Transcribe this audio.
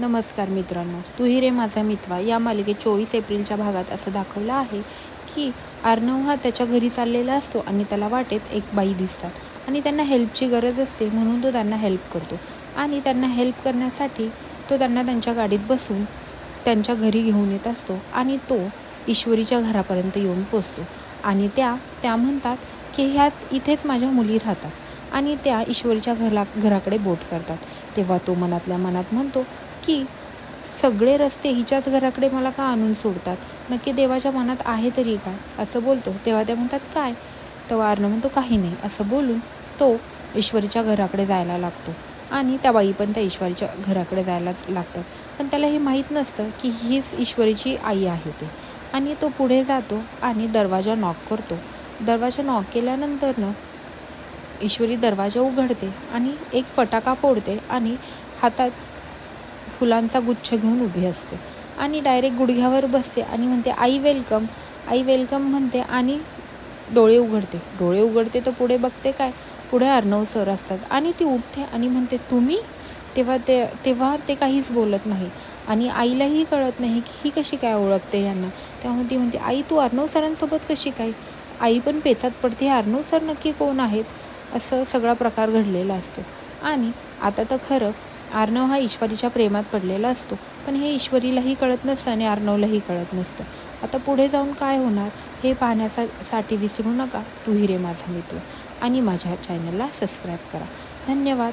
नमस्कार मित्रांनो तू रे माझा मित्वा या मालिकेत चोवीस एप्रिलच्या भागात असं दाखवलं आहे की अर्णव हा त्याच्या घरी चाललेला असतो आणि त्याला वाटेत एक बाई दिसतात आणि त्यांना हेल्पची गरज असते म्हणून तो त्यांना हेल्प करतो. आणि त्यांना हेल्प करण्यासाठी तो त्यांना त्यांच्या गाडीत बसून त्यांच्या घरी घेऊन येत असतो आणि तो ईश्वरीच्या घरापर्यंत येऊन पोचतो. आणि त्या त्या म्हणतात की ह्याच इथेच माझ्या मुली राहतात आणि त्या ईश्वरीच्या घरा घराकडे बोट करतात. तेव्हा तो मनातल्या मनात म्हणतो की सगळे रस्ते हिच्याच घराकडे मला का आणून सोडतात? नक्की देवाच्या मनात आहे तरी काय? असं बोलतो. तेव्हा त्या म्हणतात काय? तेव्हा अर्णव म्हणतो काही नाही. असं बोलून तो ईश्वरीच्या घराकडे जायला लागतो. आणि त्या बाई पण त्या ईश्वरीच्या घराकडे जायलाच लागतात. पण त्याला हे माहीत नसतं की हीच ईश्वरीची आई आहे ते. आणि तो पुढे जातो आणि दरवाजा नॉक करतो. दरवाजा नॉक केल्यानंतरनं ईश्वरी दरवाजा उघडते आणि एक फटाका फोडते आणि हातात फुलांचा गुच्छ घेऊन उभी असते. आणि डायरेक्ट गुडघ्यावर बसते आणि म्हणते आई वेलकम आई वेलकम म्हणते आणि डोळे उघडते. डोळे उघडते तर पुढे बघते काय? पुढे अर्णव सर असतात. आणि ती उठते आणि म्हणते तुम्ही? तेव्हा ते तेव्हा ते काहीच बोलत नाही. आणि आईलाही कळत नाही की ही कशी काय ओळखते यांना. त्यामुळे ती म्हणते आई तू अर्णव सरांसोबत कशी काय? आई पण पेचात पडते. हे अर्णव सर नक्की कोण आहेत? असं सगळा प्रकार घडलेला असतो. आणि आता तर खरं आर्णव हा ईश्वरीच्या प्रेमात पडलेला असतो. पण हे ईश्वरीलाही कळत नसतं आणि आर्णवलाही कळत नसतं. आता पुढे जाऊन काय होणार? हे पाहण्यासाठी विसरू नका. तू हिरे माझा मित्र. आणि माझ्या चॅनलला सबस्क्राईब करा. धन्यवाद.